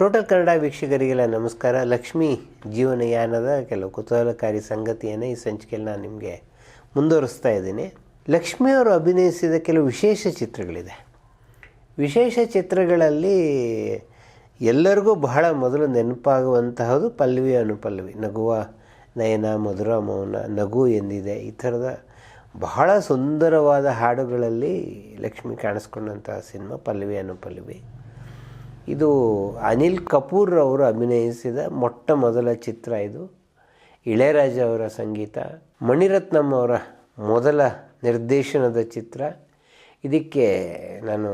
Total Kannada ವೀಕ್ಷಕರಿಗೆಲ್ಲ ನಮಸ್ಕಾರ. ಲಕ್ಷ್ಮಿ ಜೀವನಯಾನದ ಕೆಲವು ಕುತೂಹಲಕಾರಿ ಸಂಗತಿಯನ್ನು ಈ ಸಂಚಿಕೆಯಲ್ಲಿ ನಾನು ನಿಮಗೆ ಮುಂದುವರಿಸ್ತಾ ಇದ್ದೀನಿ. ಲಕ್ಷ್ಮಿಯವರು ಅಭಿನಯಿಸಿದ ಕೆಲವು ವಿಶೇಷ ಚಿತ್ರಗಳಿದೆ. ವಿಶೇಷ ಚಿತ್ರಗಳಲ್ಲಿ ಎಲ್ಲರಿಗೂ ಬಹಳ ಮೊದಲು ನೆನಪಾಗುವಂತಹದ್ದು ಪಲ್ಲವಿ ಅನುಪಲ್ಲವಿ. ನಗುವ ನಯನ, ಮಧುರ, ಮೌನ, ನಗು ಎಂದಿದೆ. ಈ ಥರದ ಬಹಳ ಸುಂದರವಾದ ಹಾಡುಗಳಲ್ಲಿ ಲಕ್ಷ್ಮಿ ಕಾಣಿಸ್ಕೊಂಡಂತಹ ಸಿನಿಮಾ ಪಲ್ಲವಿ ಅನುಪಲ್ಲವಿ. ಇದು ಅನಿಲ್ ಕಪೂರ್ ಅವರು ಅಭಿನಯಿಸಿದ ಮೊಟ್ಟ ಮೊದಲ ಚಿತ್ರ ಇದು. ಇಳೆಯರಾಜ ಅವರ ಸಂಗೀತ. ಮಣಿರತ್ನಂ ಅವರ ಮೊದಲ ನಿರ್ದೇಶನದ ಚಿತ್ರ. ಇದಕ್ಕೆ ನಾನು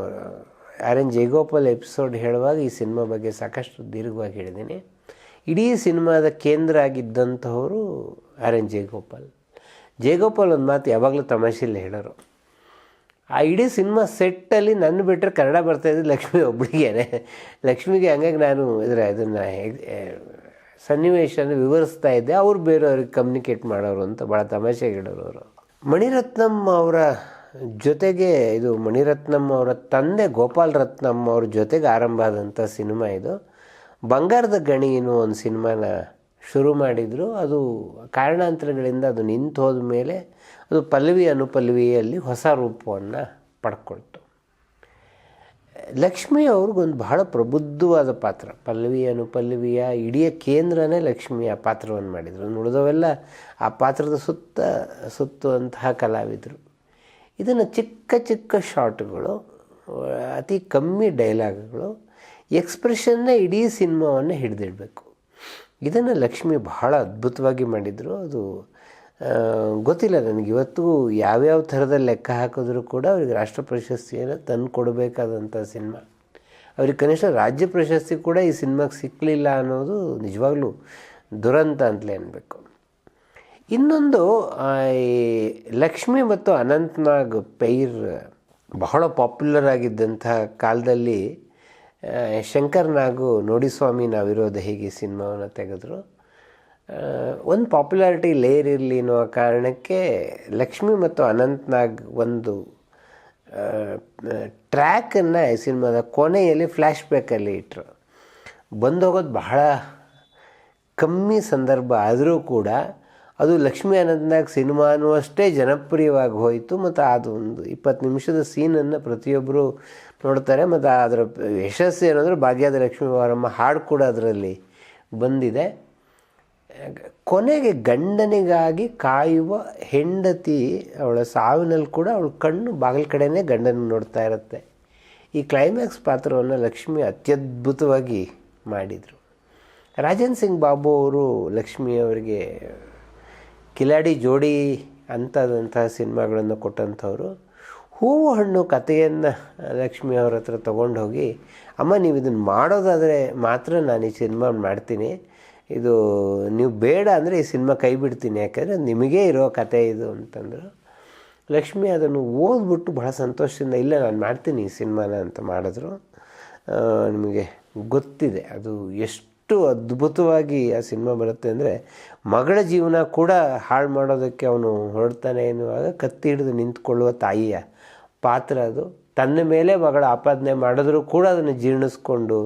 ಆರ್ ಎನ್ ಜಯಗೋಪಾಲ್ ಎಪಿಸೋಡ್ ಹೇಳುವಾಗ ಈ ಸಿನಿಮಾ ಬಗ್ಗೆ ಸಾಕಷ್ಟು ದೀರ್ಘವಾಗಿ ಹೇಳಿದ್ದೀನಿ. ಇಡೀ ಸಿನಿಮಾದ ಕೇಂದ್ರ ಆಗಿದ್ದಂಥವರು ಆರ್ ಎನ್ ಜಯಗೋಪಾಲ್. ಜಯಗೋಪಾಲ್ ಒಂದು ಮಾತು ಯಾವಾಗಲೂ ತಮಾಷೆಯಲ್ಲಿ ಹೇಳೋರು. ಆ ಇಡೀ ಸಿನಿಮಾ ಸೆಟ್ಟಲ್ಲಿ ನನ್ನ ಬಿಟ್ಟರೆ ಕನ್ನಡ ಬರ್ತಾಯಿದ್ದು ಲಕ್ಷ್ಮಿ ಒಬ್ಬಳಿಗೇನೆ ಲಕ್ಷ್ಮಿಗೆ ಹಂಗಾಗಿ ನಾನು ಇದರ ಇದನ್ನು ಸನ್ನಿವೇಶನ ವಿವರಿಸ್ತಾ ಇದ್ದೆ. ಅವ್ರು ಬೇರೆಯವ್ರಿಗೆ ಕಮ್ಯುನಿಕೇಟ್ ಮಾಡೋರು ಅಂತ ಭಾಳ ತಮಾಷೆಗೆ ಹೇಳೋರು ಅವರು ಮಣಿರತ್ನಂ ಅವರ ಜೊತೆಗೆ, ಇದು ಮಣಿರತ್ನಂ ಅವರ ತಂದೆ ಗೋಪಾಲ್ ರತ್ನಂ ಅವ್ರ ಜೊತೆಗೆ ಆರಂಭ ಆದಂಥ ಸಿನಿಮಾ ಇದು. ಬಂಗಾರದ ಗಣಿ ಅನ್ನೋ ಒಂದು ಸಿನಿಮಾನ ಶುರು ಮಾಡಿದರು. ಅದು ಕಾರಣಾಂತರಗಳಿಂದ ಅದು ನಿಂತು ಹೋದ ಮೇಲೆ ಅದು ಪಲ್ಲವಿ ಅನುಪಲ್ಲವಿಯಲ್ಲಿ ಹೊಸ ರೂಪವನ್ನು ಪಡ್ಕೊಳ್ತು. ಲಕ್ಷ್ಮಿ ಅವ್ರಿಗೊಂದು ಬಹಳ ಪ್ರಬುದ್ಧವಾದ ಪಾತ್ರ. ಪಲ್ಲವಿ ಅನುಪಲ್ಲವಿಯ ಇಡೀ ಕೇಂದ್ರನೇ ಲಕ್ಷ್ಮಿಯ ಪಾತ್ರವನ್ನು ಮಾಡಿದರು. ನೋಡಿದವೆಲ್ಲ ಆ ಪಾತ್ರದ ಸುತ್ತ, ಸುತ್ತುವಂತಹ ಕಲಾವಿದರು. ಇದನ್ನು ಚಿಕ್ಕ ಚಿಕ್ಕ ಶಾರ್ಟ್ಗಳು ಅತಿ ಕಮ್ಮಿ ಡೈಲಾಗ್ಗಳು, ಎಕ್ಸ್ಪ್ರೆಷನ್ನೇ ಇಡೀ ಸಿನಿಮಾವನ್ನು ಹಿಡಿದಿಡಬೇಕು. ಇದನ್ನು ಲಕ್ಷ್ಮಿ ಬಹಳ ಅದ್ಭುತವಾಗಿ ಮಾಡಿದರು. ಅದು ಗೊತ್ತಿಲ್ಲ ನನಗೆ. ಇವತ್ತು ಯಾವ್ಯಾವ ಥರದ ಲೆಕ್ಕ ಹಾಕಿದ್ರೂ ಕೂಡ ಅವ್ರಿಗೆ ರಾಷ್ಟ್ರ ಪ್ರಶಸ್ತಿಯನ್ನು ತಂದು ಕೊಡಬೇಕಾದಂಥ ಸಿನಿಮಾ. ಅವ್ರಿಗೆ ಕನಿಷ್ಠ ರಾಜ್ಯ ಪ್ರಶಸ್ತಿ ಕೂಡ ಈ ಸಿನಿಮಾಗೆ ಸಿಕ್ಕಲಿಲ್ಲ ಅನ್ನೋದು ನಿಜವಾಗ್ಲೂ ದುರಂತ ಅಂತಲೇ ಅನ್ಬೇಕು. ಇನ್ನೊಂದು ಈ ಲಕ್ಷ್ಮಿ ಮತ್ತು ಅನಂತ್ನಾಗ್ ಪೈರ್ ಬಹಳ ಪಾಪ್ಯುಲರ್ ಆಗಿದ್ದಂಥ ಕಾಲದಲ್ಲಿ ಶಂಕರ್ನಾಗು ನೋಡಿ ಸ್ವಾಮಿ ನಾವಿರೋದು ಹೇಗೆ ಸಿನಿಮಾವನ್ನು ತೆಗೆದ್ರು? ಒಂದು ಪಾಪ್ಯುಲಾರಿಟಿ ಲೇಯರ್ ಇರಲಿ ಅನ್ನೋ ಕಾರಣಕ್ಕೆ ಲಕ್ಷ್ಮಿ ಮತ್ತು ಅನಂತ್ನಾಗ್ ಒಂದು ಟ್ರ್ಯಾಕನ್ನು ಈ ಸಿನಿಮಾದ ಕೊನೆಯಲ್ಲಿ ಫ್ಲ್ಯಾಶ್ ಬ್ಯಾಕಲ್ಲಿ ಇಟ್ಟರು ಬಂದೋಗೋದು ಬಹಳ ಕಮ್ಮಿ ಸಂದರ್ಭ ಆದರೂ ಕೂಡ ಅದು ಲಕ್ಷ್ಮಿ ಅನಂತ್ನಾಗ್ ಸಿನಿಮಾ ಅನ್ನುವಷ್ಟೇ ಜನಪ್ರಿಯವಾಗಿ ಹೋಯಿತು ಮತ್ತು ಅದು ಒಂದು ಇಪ್ಪತ್ತು ನಿಮಿಷದ ಸೀನನ್ನು ಪ್ರತಿಯೊಬ್ಬರು ನೋಡ್ತಾರೆ ಮತ್ತು ಅದರ ಯಶಸ್ಸು ಏನಂದರೆ ಭಾಗ್ಯದ ಲಕ್ಷ್ಮೀ ವಾರಮ್ಮ ಹಾಡು ಕೂಡ ಅದರಲ್ಲಿ ಬಂದಿದೆ. ಕೊನೆಗೆ ಗಂಡನಿಗಾಗಿ ಕಾಯುವ ಹೆಂಡತಿ ಅವಳ ಸಾವಿನಲ್ಲಿ ಕೂಡ ಅವಳ ಕಣ್ಣು ಬಾಗಿಲ ಕಡೆಯೇ ಗಂಡನ ನೋಡ್ತಾ ಇರುತ್ತೆ. ಈ ಕ್ಲೈಮ್ಯಾಕ್ಸ್ ಪಾತ್ರವನ್ನು ಲಕ್ಷ್ಮಿ ಅತ್ಯದ್ಭುತವಾಗಿ ಮಾಡಿದರು. ರಾಜನ್ ಸಿಂಗ್ ಬಾಬು ಅವರು ಲಕ್ಷ್ಮಿಯವರಿಗೆ ಕಿಲಾಡಿ ಜೋಡಿ ಅಂತದಂತಹ ಸಿನಿಮಾಗಳನ್ನು ಕೊಟ್ಟಂಥವ್ರು. ಹೂವು ಹಣ್ಣು ಕಥೆಯನ್ನು ಲಕ್ಷ್ಮಿ ಅವ್ರ ಹತ್ರ ತೊಗೊಂಡು ಹೋಗಿ ಅಮ್ಮ ನೀವು ಇದನ್ನು ಮಾಡೋದಾದರೆ ಮಾತ್ರ ನಾನು ಈ ಸಿನಿಮಾ ಮಾಡ್ತೀನಿ. ಇದು ನೀವು ಬೇಡ ಅಂದರೆ ಈ ಸಿನಿಮಾ ಕೈ ಬಿಡ್ತೀನಿ. ಯಾಕಂದರೆ ನಿಮಗೇ ಇರೋ ಕತೆ ಇದು ಅಂತಂದರು. ಲಕ್ಷ್ಮಿ ಅದನ್ನು ಓದ್ಬಿಟ್ಟು ಬಹಳ ಸಂತೋಷದಿಂದ ಇಲ್ಲ, ನಾನು ಮಾಡ್ತೀನಿ ಈ ಸಿನಿಮಾನ ಅಂತ ಮಾಡಿದ್ರು. ನಿಮಗೆ ಗೊತ್ತಿದೆ, ಅದು ಎಷ್ಟು ಅದ್ಭುತವಾಗಿ ಆ ಸಿನಿಮಾ ಬರುತ್ತೆ ಅಂದರೆ ಮಗಳ ಜೀವನ ಕೂಡ ಹಾಳು ಮಾಡೋದಕ್ಕೆ ಅವನು ಹೊರಡ್ತಾನೆ ಎನ್ನುವಾಗ ಕತ್ತಿ ಹಿಡಿದು ನಿಂತ್ಕೊಳ್ಳುವ ತಾಯಿಯ ಪಾತ್ರ ಅದು. ತನ್ನ ಮೇಲೆ ಮಗಳ ಆಪಾದನೆ ಮಾಡಿದ್ರೂ ಕೂಡ ಅದನ್ನು ಜೀರ್ಣಿಸ್ಕೊಂಡು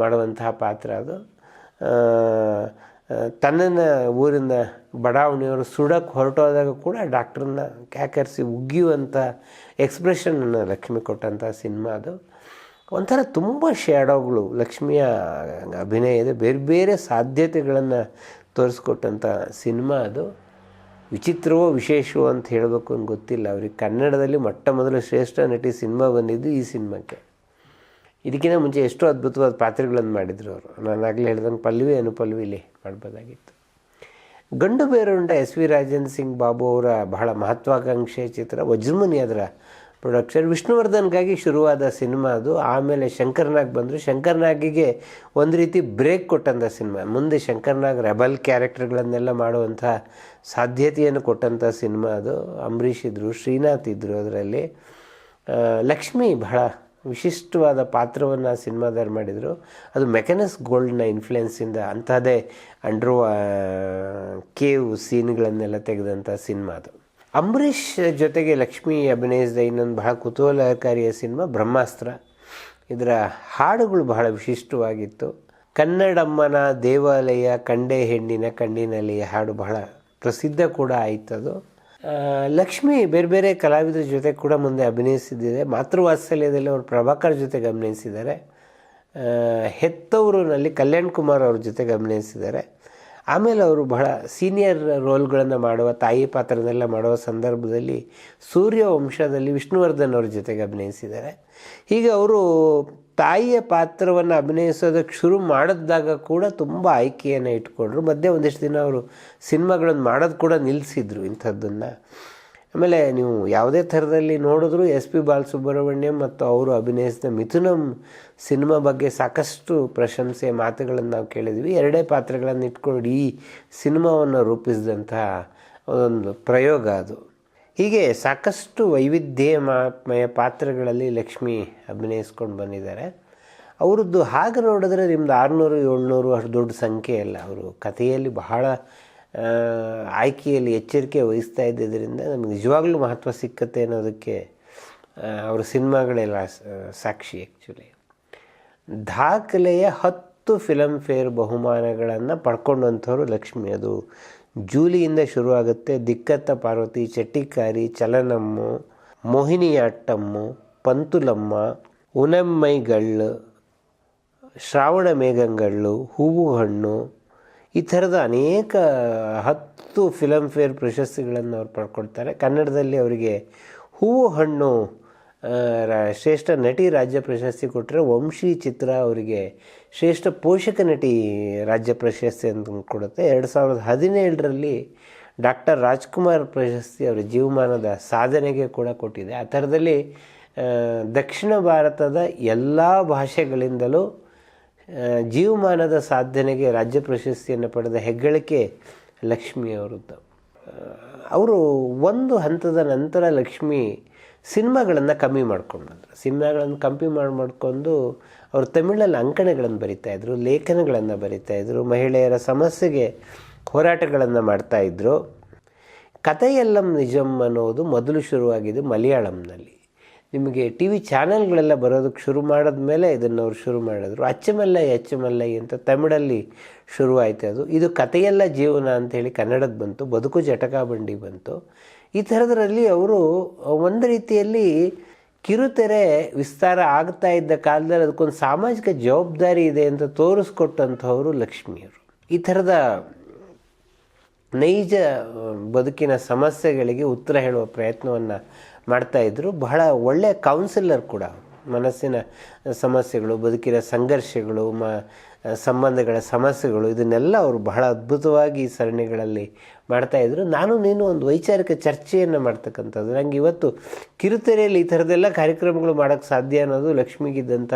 ಮಾಡುವಂತಹ ಪಾತ್ರ ಅದು. ತನ್ನನ್ನು ಊರಿಂದ ಬಡಾವಣೆಯವರು ಸುಡಕ್ಕೆ ಹೊರಟೋದಾಗ ಕೂಡ ಡಾಕ್ಟ್ರನ್ನ ಕ್ಯಾಕರಿಸಿ ಉಗ್ಗಿಯುವಂಥ ಎಕ್ಸ್ಪ್ರೆಷನನ್ನು ಲಕ್ಷ್ಮಿ ಕೊಟ್ಟಂಥ ಸಿನಿಮಾ ಅದು. ಒಂಥರ ತುಂಬ ಶ್ಯಾಡೋಗಳು ಲಕ್ಷ್ಮಿಯ ಅಭಿನಯ ಇದೆ. ಬೇರೆ ಬೇರೆ ಸಾಧ್ಯತೆಗಳನ್ನು ತೋರಿಸ್ಕೊಟ್ಟಂಥ ಸಿನಿಮಾ ಅದು. ವಿಚಿತ್ರವೋ ವಿಶೇಷವೋ ಅಂತ ಹೇಳಬೇಕು ಅಂತ ಗೊತ್ತಿಲ್ಲ. ಅವ್ರಿಗೆ ಕನ್ನಡದಲ್ಲಿ ಮೊಟ್ಟ ಮೊದಲು ಶ್ರೇಷ್ಠ ನಟಿ ಸಿನಿಮಾ ಬಂದಿದ್ದು ಈ ಸಿನಿಮಾಕ್ಕೆ. ಇದಕ್ಕಿಂತ ಮುಂಚೆ ಎಷ್ಟೋ ಅದ್ಭುತವಾದ ಪಾತ್ರಗಳನ್ನು ಮಾಡಿದರು ಅವರು. ನಾನು ಆಗಲೇ ಹೇಳ್ದಂಗೆ ಪಲ್ವಿ ಅನುಪಲ್ಲವಿಲಿ ಮಾಡ್ಬೋದಾಗಿತ್ತು. ಗಂಡು ಬೇರುಂಡ ಎಸ್ ವಿ ರಾಜೇಂದ್ರ ಸಿಂಗ್ ಬಾಬು ಅವರ ಬಹಳ ಮಹತ್ವಾಕಾಂಕ್ಷೆ ಚಿತ್ರ ವಜ್ರಮುನಿ ಅದರ ಪ್ರೊಡಕ್ಷನ್ ವಿಷ್ಣುವರ್ಧನ್ಗಾಗಿ ಶುರುವಾದ ಸಿನಿಮಾ ಅದು. ಆಮೇಲೆ ಶಂಕರ್ನಾಗ್ ಬಂದರು. ಶಂಕರ್ನಾಗಿಗೆ ಒಂದು ರೀತಿ ಬ್ರೇಕ್ ಕೊಟ್ಟಂಥ ಸಿನಿಮಾ. ಮುಂದೆ ಶಂಕರ್ನಾಗ್ ರೆಬಲ್ ಕ್ಯಾರೆಕ್ಟರ್ಗಳನ್ನೆಲ್ಲ ಮಾಡುವಂಥ ಸಾಧ್ಯತೆಯನ್ನು ಕೊಟ್ಟಂಥ ಸಿನಿಮಾ ಅದು. ಅಂಬರೀಷ್ ಇದ್ದರು ಶ್ರೀನಾಥ್ ಇದ್ದರು ಅದರಲ್ಲಿ. ಲಕ್ಷ್ಮಿ ಬಹಳ ವಿಶಿಷ್ಟವಾದ ಪಾತ್ರವನ್ನು ಆ ಸಿನಿಮಾದಲ್ಲಿ ಮಾಡಿದರು. ಅದು ಮೆಕನಸ್ ಗೋಲ್ಡ್ನ ಇನ್ಫ್ಲುಯೆನ್ಸಿಂದ ಅಂಥದ್ದೇ ಅಂಡ್ರೂ ಕೇವ್ ಸೀನ್ಗಳನ್ನೆಲ್ಲ ತೆಗೆದಂಥ ಸಿನಿಮಾ ಅದು. ಅಂಬರೀಷ್ ಜೊತೆಗೆ ಲಕ್ಷ್ಮಿ ಅಭಿನಯಿಸಿದ ಇನ್ನೊಂದು ಬಹಳ ಕುತೂಹಲಕಾರಿಯ ಸಿನಿಮಾ, ಬ್ರಹ್ಮಾಸ್ತ್ರ. ಇದರ ಹಾಡುಗಳು ಬಹಳ ವಿಶಿಷ್ಟವಾಗಿತ್ತು. ಕನ್ನಡಮ್ಮನ ದೇವಾಲಯ, ಕಂಡೆ ಹೆಣ್ಣಿನ ಕಣ್ಣಿನಲ್ಲಿ ಹಾಡು ಬಹಳ ಪ್ರಸಿದ್ಧ ಕೂಡ ಆಯಿತದು. ಲಕ್ಷ್ಮಿ ಬೇರೆ ಬೇರೆ ಕಲಾವಿದರ ಜೊತೆ ಕೂಡ ಮುಂದೆ ಅಭಿನಯಿಸಿದ್ದಿದೆ ಮಾತೃವಾತ್ಸಲ್ಯದಲ್ಲಿ ಅವರು ಪ್ರಭಾಕರ್ ಜೊತೆಗೆ ಅಭಿನಯಿಸಿದ್ದಾರೆ ಹೆತ್ತವರು ಹೆತ್ತವರುನಲ್ಲಿ ಕಲ್ಯಾಣ್ ಕುಮಾರ್ ಅವ್ರ ಜೊತೆಗೆ ಅಭಿನಯಿಸಿದ್ದಾರೆ ಆಮೇಲೆ ಅವರು ಬಹಳ ಸೀನಿಯರ್ ರೋಲ್ಗಳನ್ನು ಮಾಡುವ, ತಾಯಿ ಪಾತ್ರನೆಲ್ಲ ಮಾಡುವ ಸಂದರ್ಭದಲ್ಲಿ ಸೂರ್ಯ ವಂಶದಲ್ಲಿ ವಿಷ್ಣುವರ್ಧನ್ ಅವ್ರ ಜೊತೆಗೆ ಅಭಿನಯಿಸಿದ್ದಾರೆ. ಹೀಗೆ ಅವರು ತಾಯಿಯ ಪಾತ್ರವನ್ನು ಅಭಿನಯಿಸೋದಕ್ಕೆ ಶುರು ಮಾಡಿದಾಗ ಕೂಡ ತುಂಬ ಆಯ್ಕೆಯನ್ನು ಇಟ್ಕೊಂಡ್ರು. ಮಧ್ಯೆ ಒಂದಿಷ್ಟು ದಿನ ಅವರು ಸಿನಿಮಾಗಳನ್ನು ಮಾಡೋದು ಕೂಡ ನಿಲ್ಲಿಸಿದ್ರು ಇಂಥದ್ದನ್ನು. ಆಮೇಲೆ ನೀವು ಯಾವುದೇ ಥರದಲ್ಲಿ ನೋಡಿದ್ರು ಎಸ್ ಪಿ ಬಾಲಸುಬ್ರಹ್ಮಣ್ಯಂ ಮತ್ತು ಅವರು ಅಭಿನಯಿಸಿದ ಮಿಥುನಂ ಸಿನಿಮಾ ಬಗ್ಗೆ ಸಾಕಷ್ಟು ಪ್ರಶಂಸೆ ಮಾತುಗಳನ್ನು ನಾವು ಕೇಳಿದ್ವಿ. ಎರಡೇ ಪಾತ್ರಗಳನ್ನು ಇಟ್ಕೊಂಡು ಈ ಸಿನಿಮಾವನ್ನು ರೂಪಿಸಿದಂತಹ ಒಂದು ಪ್ರಯೋಗ ಅದು. ಹೀಗೆ ಸಾಕಷ್ಟು ವೈವಿಧ್ಯಮಯ ಪಾತ್ರಗಳಲ್ಲಿ ಲಕ್ಷ್ಮಿ ಅಭಿನಯಿಸ್ಕೊಂಡು ಬಂದಿದ್ದಾರೆ. ಅವರದ್ದು ಹಾಗೆ ನೋಡಿದ್ರೆ ನಿಮ್ದು ಆರುನೂರು ಏಳ್ನೂರು ಅಷ್ಟು ದೊಡ್ಡ ಸಂಖ್ಯೆ ಅಲ್ಲ. ಅವರು ಕಥೆಯಲ್ಲಿ ಬಹಳ ಆಯ್ಕೆಯಲ್ಲಿ ಎಚ್ಚರಿಕೆ ವಹಿಸ್ತಾ ಇದ್ದಿದ್ದರಿಂದ ನಮಗೆ ನಿಜವಾಗ್ಲೂ ಮಹತ್ವ ಸಿಕ್ಕತ್ತೆ ಅನ್ನೋದಕ್ಕೆ ಅವರ ಸಿನಿಮಾಗಳೆಲ್ಲ ಸಾಕ್ಷಿ ಆ್ಯಕ್ಚುಲಿ ದಾಖಲೆಯ ಹತ್ತು ಫಿಲಮ್ ಫೇರ್ ಬಹುಮಾನಗಳನ್ನು ಪಡ್ಕೊಂಡಂಥವ್ರು ಲಕ್ಷ್ಮಿ. ಅದು ಜೂಲಿಯಿಂದ ಶುರುವಾಗುತ್ತೆ. ದಿಕ್ಕತ್ತ ಪಾರ್ವತಿ, ಚಟ್ಟಿಕಾರಿ, ಚಲನಮ್ಮು, ಮೋಹಿನಿಯಾಟ್ಟಮ್ಮು, ಪಂತುಲಮ್ಮ, ಉನಮ್ಮೈಗಳ್ಳು, ಶ್ರಾವಣ ಮೇಘಂಗಳು ಹೂವು ಹಣ್ಣು ಈ ಥರದ ಅನೇಕ ಹತ್ತು ಫಿಲಮ್ ಫೇರ್ ಪ್ರಶಸ್ತಿಗಳನ್ನು ಅವ್ರು ಪಡ್ಕೊಳ್ತಾರೆ. ಕನ್ನಡದಲ್ಲಿ ಅವರಿಗೆ ಹೂವು ಹಣ್ಣು ಶ್ರೇಷ್ಠ ನಟಿ ರಾಜ್ಯ ಪ್ರಶಸ್ತಿ ಕೊಟ್ಟರೆ ವಂಶಿ ಚಿತ್ರ ಅವರಿಗೆ ಶ್ರೇಷ್ಠ ಪೋಷಕ ನಟಿ ರಾಜ್ಯ ಪ್ರಶಸ್ತಿ ಅಂತ ಕೊಡುತ್ತೆ. ಎರಡು ಸಾವಿರದ ಹದಿನೇಳರಲ್ಲಿ ಡಾಕ್ಟರ್ ರಾಜ್ಕುಮಾರ್ ಪ್ರಶಸ್ತಿ ಅವರ ಜೀವಮಾನದ ಸಾಧನೆಗೆ ಕೂಡ ಕೊಟ್ಟಿದೆ. ಆ ಥರದಲ್ಲಿ ದಕ್ಷಿಣ ಭಾರತದ ಎಲ್ಲ ಭಾಷೆಗಳಿಂದಲೂ ಜೀವಮಾನದ ಸಾಧನೆಗೆ ರಾಜ್ಯ ಪ್ರಶಸ್ತಿಯನ್ನು ಪಡೆದ ಹೆಗ್ಗಳಿಕೆ ಲಕ್ಷ್ಮಿ ಅವರದ್ದು ಅವರು ಒಂದು ಹಂತದ ನಂತರ ಲಕ್ಷ್ಮಿ ಸಿನಿಮಾಗಳನ್ನು ಕಮ್ಮಿ ಮಾಡ್ಕೊಂಡು ಬಂದರು ಸಿನಿಮಾಗಳನ್ನು ಕಮ್ಮಿ ಮಾಡಿ, ಮಾಡ್ಕೊಂಡು ಅವರು ತಮಿಳಲ್ಲಿ ಅಂಕಣಗಳನ್ನು ಬರಿತಾಯಿದ್ರು ಲೇಖನಗಳನ್ನು ಬರಿತಾಯಿದ್ರು ಮಹಿಳೆಯರ ಸಮಸ್ಯೆಗೆ ಹೋರಾಟಗಳನ್ನು ಮಾಡ್ತಾಯಿದ್ರು ಕಥೆಯಲ್ಲಂ ನಿಜಂ ಅನ್ನೋದು ಮೊದಲು ಶುರುವಾಗಿದ್ದು ಮಲಯಾಳಂನಲ್ಲಿ. ನಿಮಗೆ ಟಿ ವಿ ಚಾನೆಲ್ಗಳೆಲ್ಲ ಬರೋದಕ್ಕೆ ಶುರು ಮಾಡಿದ್ಮೇಲೆ ಇದನ್ನು ಅವರು ಶುರು ಮಾಡಿದ್ರು. ಅಚ್ಚಮಲ್ಲೈ ಅಚ್ಚಮಲ್ಲೈ ಅಂತ ತಮಿಳಲ್ಲಿ ಶುರುವಾಯಿತು ಅದು. ಇದು ಕಥೆಯೆಲ್ಲ ಜೀವನ ಅಂಥೇಳಿ ಕನ್ನಡದ ಬಂತು, ಬದುಕು ಜಟಕ ಬಂಡಿ ಬಂತು. ಈ ಥರದ್ರಲ್ಲಿ ಅವರು ಒಂದು ರೀತಿಯಲ್ಲಿ ಕಿರುತೆರೆ ವಿಸ್ತಾರ ಆಗ್ತಾ ಇದ್ದ ಕಾಲದಲ್ಲಿ ಅದಕ್ಕೊಂದು ಸಾಮಾಜಿಕ ಜವಾಬ್ದಾರಿ ಇದೆ ಅಂತ ತೋರಿಸ್ಕೊಟ್ಟಂಥವರು ಲಕ್ಷ್ಮಿಯವರು ಈ ಥರದ ನೈಜ ಬದುಕಿನ ಸಮಸ್ಯೆಗಳಿಗೆ ಉತ್ತರ ಹೇಳುವ ಪ್ರಯತ್ನವನ್ನು ಮಾಡ್ತಾಯಿದ್ರು ಬಹಳ ಒಳ್ಳೆಯ ಕೌನ್ಸಿಲರ್ ಕೂಡ. ಮನಸ್ಸಿನ ಸಮಸ್ಯೆಗಳು, ಬದುಕಿನ ಸಂಘರ್ಷಗಳು, ಮ, ಸಂಬಂಧಗಳ ಸಮಸ್ಯೆಗಳು, ಇದನ್ನೆಲ್ಲ ಅವರು ಬಹಳ ಅದ್ಭುತವಾಗಿ ಸರಣಿಗಳಲ್ಲಿ ಮಾಡ್ತಾಯಿದ್ರು ನಾನು ನೀನು ಒಂದು ವೈಚಾರಿಕ ಚರ್ಚೆಯನ್ನು ಮಾಡ್ತಕ್ಕಂಥದ್ದು. ನನಗೆ ಇವತ್ತು ಕಿರುತೆರೆಯಲ್ಲಿ ಈ ಥರದ್ದೆಲ್ಲ ಕಾರ್ಯಕ್ರಮಗಳು ಮಾಡೋಕ್ಕೆ ಸಾಧ್ಯ ಅನ್ನೋದು ಲಕ್ಷ್ಮಿಗಿದ್ದಂಥ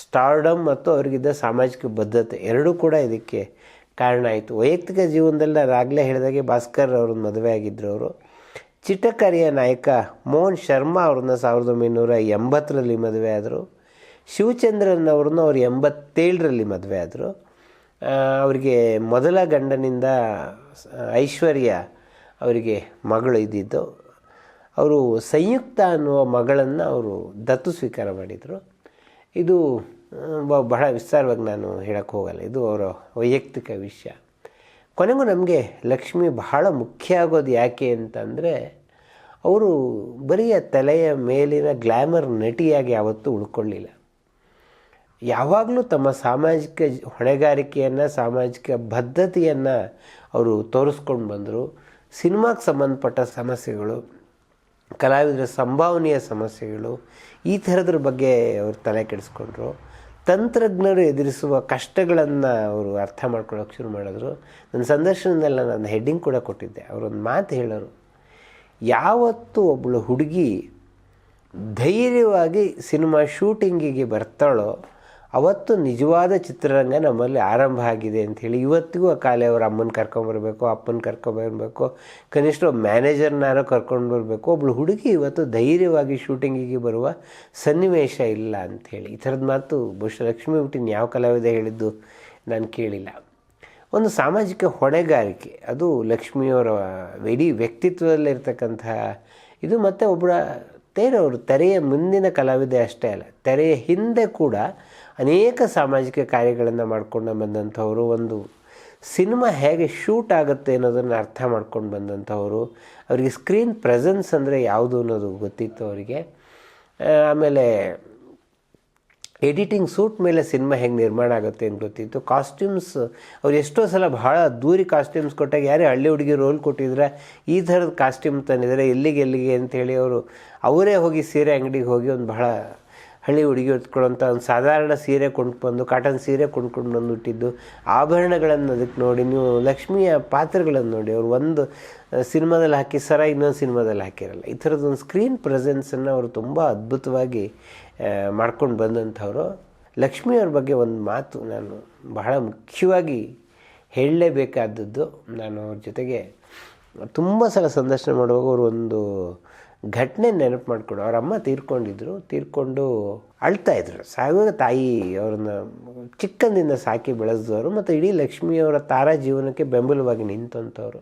ಸ್ಟಾರ್ಡಮ್ ಮತ್ತು ಅವರಿಗಿದ್ದ ಸಾಮಾಜಿಕ ಬದ್ಧತೆ. ಎರಡೂ ಕೂಡ ಇದಕ್ಕೆ ಕಾರಣ ಆಯಿತು. ವೈಯಕ್ತಿಕ ಜೀವನದಲ್ಲಿ ನಾನು ಆಗಲೇ ಹೇಳಿದಾಗೆ ಭಾಸ್ಕರ್ ಅವ್ರನ್ನ ಮದುವೆ ಆಗಿದ್ದರು ಅವರು. ಚಿಟ್ಟಕರಿಯ ನಾಯಕ ಮೋಹನ್ ಶರ್ಮಾ ಅವ್ರನ್ನ ಸಾವಿರದ ಒಂಬೈನೂರ ಎಂಬತ್ತರಲ್ಲಿ ಮದುವೆ ಆದರು. ಶಿವಚಂದ್ರನ್ ಅವ್ರನ್ನ ಅವ್ರು ಎಂಬತ್ತೇಳರಲ್ಲಿ ಮದುವೆ ಆದರು. ಅವರಿಗೆ ಮೊದಲ ಗಂಡನಿಂದ ಐಶ್ವರ್ಯ ಅವರಿಗೆ ಮಗಳು ಇದ್ದಿದ್ದು. ಅವರು ಸಂಯುಕ್ತ ಅನ್ನುವ ಮಗಳನ್ನು ಅವರು ದತ್ತು ಸ್ವೀಕಾರ ಮಾಡಿದರು. ಇದು ಬಹಳ ವಿಸ್ತಾರವಾಗಿ ನಾನು ಹೇಳಕ್ಕೆ ಹೋಗಲ್ಲ. ಇದು ಅವರ ವೈಯಕ್ತಿಕ ವಿಷಯ. ಕೊನೆಗೂ ನಮಗೆ ಲಕ್ಷ್ಮಿ ಬಹಳ ಮುಖ್ಯ ಆಗೋದು ಯಾಕೆ ಅಂತಂದರೆ, ಅವರು ಬರೀ ತಲೆಯ ಮೇಲಿನ ಗ್ಲ್ಯಾಮರ್ ನಟಿಯಾಗಿ ಯಾವತ್ತೂ ಉಳ್ಕೊಳ್ಳಿಲ್ಲ. ಯಾವಾಗಲೂ ತಮ್ಮ ಸಾಮಾಜಿಕ ಹೊಣೆಗಾರಿಕೆಯನ್ನು, ಸಾಮಾಜಿಕ ಬದ್ಧತೆಯನ್ನು ಅವರು ತೋರಿಸ್ಕೊಂಡು ಬಂದರು. ಸಿನಿಮಾಕ್ಕೆ ಸಂಬಂಧಪಟ್ಟ ಸಮಸ್ಯೆಗಳು, ಕಲಾವಿದರ ಸಂಭಾವನೆಯ ಸಮಸ್ಯೆಗಳು, ಈ ಥರದ್ರ ಬಗ್ಗೆ ಅವರು ತಲೆ ಕೆಡಿಸ್ಕೊಂಡ್ರು. ತಂತ್ರಜ್ಞರು ಎದುರಿಸುವ ಕಷ್ಟಗಳನ್ನು ಅವರು ಅರ್ಥ ಮಾಡ್ಕೊಳ್ಳೋಕೆ ಶುರು ಮಾಡಿದ್ರು. ನನ್ನ ಸಂದರ್ಶನದಲ್ಲಿ ನಾನು ಹೆಡ್ಡಿಂಗ್ ಕೂಡ ಕೊಟ್ಟಿದ್ದೆ. ಅವರೊಂದು ಮಾತು ಹೇಳೋರು, ಯಾವತ್ತು ಒಬ್ಬಳು ಹುಡುಗಿ ಧೈರ್ಯವಾಗಿ ಸಿನಿಮಾ ಶೂಟಿಂಗಿಗೆ ಬರ್ತಾಳೋ ಅವತ್ತು ನಿಜವಾದ ಚಿತ್ರರಂಗ ನಮ್ಮಲ್ಲಿ ಆರಂಭ ಆಗಿದೆ ಅಂಥೇಳಿ ಇವತ್ತಿಗೂ ಆ ಕಾಲೇ ಅವ್ರ ಅಮ್ಮನ ಕರ್ಕೊಂಬರ್ಬೇಕು ಅಪ್ಪನ ಕರ್ಕೊಂಬರ್ಬೇಕು ಕನಿಷ್ಠ ಮ್ಯಾನೇಜರ್ನಾರೋ ಕರ್ಕೊಂಡು ಬರಬೇಕು. ಒಬ್ಳು ಹುಡುಗಿ ಇವತ್ತು ಧೈರ್ಯವಾಗಿ ಶೂಟಿಂಗಿಗೆ ಬರುವ ಸನ್ನಿವೇಶ ಇಲ್ಲ ಅಂಥೇಳಿ ಈ ಥರದ ಮಾತು ಬಹುಶಃ ಲಕ್ಷ್ಮೀ ಹುಟ್ಟಿನ ಯಾವ ಕಲಾವಿದ ಹೇಳಿದ್ದು ನಾನು ಕೇಳಿಲ್ಲ. ಒಂದು ಸಾಮಾಜಿಕ ಹೊಣೆಗಾರಿಕೆ, ಅದು ಲಕ್ಷ್ಮಿಯವರ ಇಡೀ ವ್ಯಕ್ತಿತ್ವದಲ್ಲಿರ್ತಕ್ಕಂತಹ ಇದು ಮತ್ತು ಒಬ್ಬರ ಅವರು ತೆರೆಯ ಮುಂದಿನ ಕಲಾವಿದೆ ಅಷ್ಟೇ ಅಲ್ಲ, ತೆರೆಯ ಹಿಂದೆ ಕೂಡ ಅನೇಕ ಸಾಮಾಜಿಕ ಕಾರ್ಯಗಳನ್ನು ಮಾಡ್ಕೊಂಡು ಬಂದಂಥವರು ಒಂದು ಸಿನಿಮಾ ಹೇಗೆ ಶೂಟ್ ಆಗುತ್ತೆ ಅನ್ನೋದನ್ನು ಅರ್ಥ ಮಾಡ್ಕೊಂಡು ಬಂದಂಥವರು ಅವರಿಗೆ ಸ್ಕ್ರೀನ್ ಪ್ರೆಸೆನ್ಸ್ ಅಂದರೆ ಯಾವುದು ಅನ್ನೋದು ಗೊತ್ತಿತ್ತು ಅವರಿಗೆ. ಆಮೇಲೆ ಎಡಿಟಿಂಗ್ ಸೂಟ್ ಮೇಲೆ ಸಿನಿಮಾ ಹೆಂಗೆ ನಿರ್ಮಾಣ ಆಗುತ್ತೆ ಅಂತ ಗೊತ್ತಿತ್ತು. ಕಾಸ್ಟ್ಯೂಮ್ಸ್, ಅವ್ರು ಎಷ್ಟೋ ಸಲ ಭಾಳ ಅದ್ದೂರಿ ಕಾಸ್ಟ್ಯೂಮ್ಸ್ ಕೊಟ್ಟಾಗ, ಯಾರೇ ಹಳ್ಳಿ ಹುಡುಗಿ ರೋಲ್ ಕೊಟ್ಟಿದ್ರೆ ಈ ಥರದ ಕಾಸ್ಟ್ಯೂಮ್ ತಂದಿದ್ದಾರೆ ಎಲ್ಲಿಗೆ ಎಲ್ಲಿಗೆ ಅಂತೇಳಿ ಅವರು, ಅವರೇ ಹೋಗಿ ಸೀರೆ ಅಂಗಡಿಗೆ ಹೋಗಿ ಒಂದು ಬಹಳ ಹಳ್ಳಿ ಹುಡುಗಿ ಹೊತ್ಕೊಳ್ಳೋಂಥ ಒಂದು ಸಾಧಾರಣ ಸೀರೆ ಕೊಂಡ್ಬಂದು ಕಾಟನ್ ಸೀರೆ ಕೊಂಡ್ಕೊಂಡು ಬಂದು ಇಟ್ಟಿದ್ದು ಆಭರಣಗಳನ್ನು ಅದಕ್ಕೆ ನೋಡಿ, ನೀವು ಲಕ್ಷ್ಮಿಯ ಪಾತ್ರಗಳನ್ನು ನೋಡಿ, ಅವರು ಒಂದು ಸಿನಿಮಾದಲ್ಲಿ ಹಾಕಿ, ಸರ ಇನ್ನೊಂದು ಸಿನಿಮಾದಲ್ಲಿ ಹಾಕಿರಲ್ಲ. ಈ ಥರದೊಂದು ಸ್ಕ್ರೀನ್ ಪ್ರೆಸೆನ್ಸನ್ನು ಅವರು ತುಂಬ ಅದ್ಭುತವಾಗಿ ಮಾಡ್ಕೊಂಡು ಬಂದಂಥವರು. ಲಕ್ಷ್ಮಿಯವ್ರ ಬಗ್ಗೆ ಒಂದು ಮಾತು ನಾನು ಬಹಳ ಮುಖ್ಯವಾಗಿ ಹೇಳಲೇಬೇಕಾದದ್ದು. ನಾನು ಅವ್ರ ಜೊತೆಗೆ ತುಂಬ ಸಲ ಸಂದರ್ಶನ ಮಾಡುವಾಗ ಅವರು ಒಂದು ಘಟನೆ ನೆನಪು ಮಾಡಿಕೊಡು ಅವ್ರ ಅಮ್ಮ ತೀರ್ಕೊಂಡಿದ್ರು, ತೀರ್ಕೊಂಡು ಅಳ್ತಾ ಇದ್ರು. ಸಾಯುವಾಗ ತಾಯಿ ಅವ್ರನ್ನ ಚಿಕ್ಕಂದಿಂದ ಸಾಕಿ ಬೆಳೆಸಿದವರು ಮತ್ತು ಇಡೀ ಲಕ್ಷ್ಮಿಯವರ ತಾರಾ ಜೀವನಕ್ಕೆ ಬೆಂಬಲವಾಗಿ ನಿಂತಂಥವ್ರು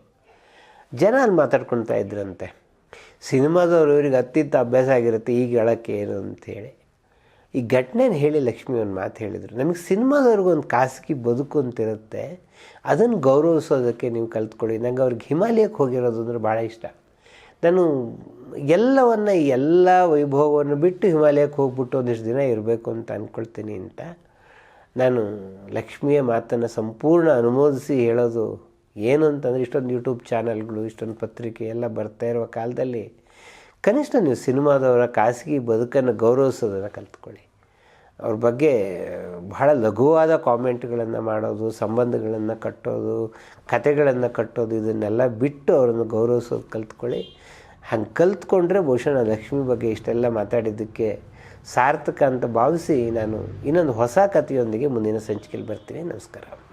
ಜನ ಅಲ್ಲಿ ಮಾತಾಡ್ಕೊಳ್ತಾ ಇದ್ರಂತೆ. ಸಿನಿಮಾದವ್ರು ಇವ್ರಿಗೆ ಅತ್ತಿತ್ತ ಅಭ್ಯಾಸ ಆಗಿರುತ್ತೆ, ಈಗ ಹೇಳೋಕ್ಕೆ ಏನು? ಅಂತೇಳಿ ಈ ಘಟನೆನ ಹೇಳಿ ಲಕ್ಷ್ಮಿ ಒಂದು ಮಾತು ಹೇಳಿದರು. ನಮಗೆ ಸಿನಿಮಾದವ್ರಿಗೆ ಒಂದು ಖಾಸಗಿ ಬದುಕು ಅಂತಿರುತ್ತೆ. ಅದನ್ನು ಗೌರವಿಸೋದಕ್ಕೆ ನೀವು ಕಲ್ತ್ಕೊಳ್ಳಿ. ನಂಗೆ ಅವ್ರಿಗೆ ಹಿಮಾಲಯಕ್ಕೆ ಹೋಗಿರೋದು ಅಂದ್ರೆ ಭಾಳ ಇಷ್ಟ. ನಾನು ಎಲ್ಲವನ್ನು ಎಲ್ಲ ವೈಭವವನ್ನು ಬಿಟ್ಟು ಹಿಮಾಲಯಕ್ಕೆ ಹೋಗ್ಬಿಟ್ಟು ಒಂದಿಷ್ಟು ದಿನ ಇರಬೇಕು ಅಂತ ಅಂದ್ಕೊಳ್ತೀನಿ ಅಂತ ನಾನು ಲಕ್ಷ್ಮಿಯ ಮಾತನ್ನು ಸಂಪೂರ್ಣ ಅನುಮೋದಿಸಿ ಹೇಳೋದು ಏನು ಅಂತಂದರೆ ಇಷ್ಟೊಂದು ಯೂಟ್ಯೂಬ್ ಚಾನಲ್ಗಳು, ಇಷ್ಟೊಂದು ಪತ್ರಿಕೆ ಎಲ್ಲ ಬರ್ತಾ ಇರುವ ಕಾಲದಲ್ಲಿ ಕನಿಷ್ಠ ನೀವು ಸಿನಿಮಾದವರ ಖಾಸಗಿ ಬದುಕನ್ನು ಗೌರವಿಸೋದನ್ನು ಕಲ್ತ್ಕೊಳ್ಳಿ. ಅವ್ರ ಬಗ್ಗೆ ಬಹಳ ಲಘುವಾದ ಕಾಮೆಂಟ್ಗಳನ್ನು ಮಾಡೋದು, ಸಂಬಂಧಗಳನ್ನು ಕಟ್ಟೋದು, ಕತೆಗಳನ್ನು ಕಟ್ಟೋದು, ಇದನ್ನೆಲ್ಲ ಬಿಟ್ಟು ಅವರನ್ನು ಗೌರವಿಸೋದು ಕಲ್ತ್ಕೊಳ್ಳಿ. ಹಂಗೆ ಕಲ್ತ್ಕೊಂಡ್ರೆ ಬಹುಶಃ ನಾನು ಲಕ್ಷ್ಮಿ ಬಗ್ಗೆ ಇಷ್ಟೆಲ್ಲ ಮಾತಾಡಿದ್ದಕ್ಕೆ ಸಾರ್ಥಕ ಅಂತ ಭಾವಿಸಿ ನಾನು ಇನ್ನೊಂದು ಹೊಸ ಕಥೆಯೊಂದಿಗೆ ಮುಂದಿನ ಸಂಚಿಕೆಯಲ್ಲಿ ಬರ್ತೀನಿ. ನಮಸ್ಕಾರ.